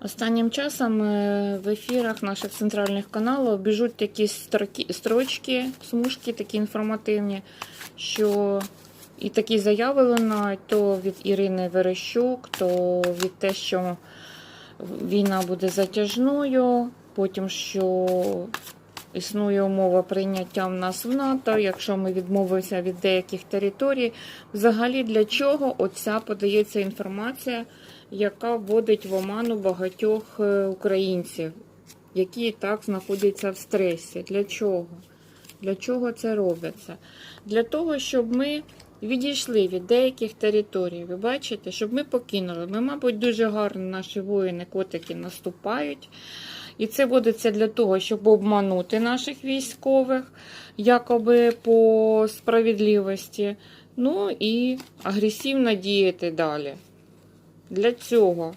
Останнім часом е, в ефірах наших центральних каналів біжуть такі строчки, смужки такі інформативні, що і такі заяви лунають то від Ірини Верещук, то від те, що війна буде затяжною, потім що існує умова прийняття в нас в НАТО, якщо ми відмовимося від деяких територій. Взагалі для чого оця подається інформація, яка вводить в оману багатьох е, українців, які і так знаходяться в стресі? Для чого? Для чого це робиться? Для того, щоб ми відійшли від деяких територій. Ви бачите, щоб ми покинули. Ми, мабуть, дуже гарно наші воїни, котики наступають. І це водиться для того, щоб обманути наших військових, якоби по справедливості. Ну і агресивно діяти далі. Для цього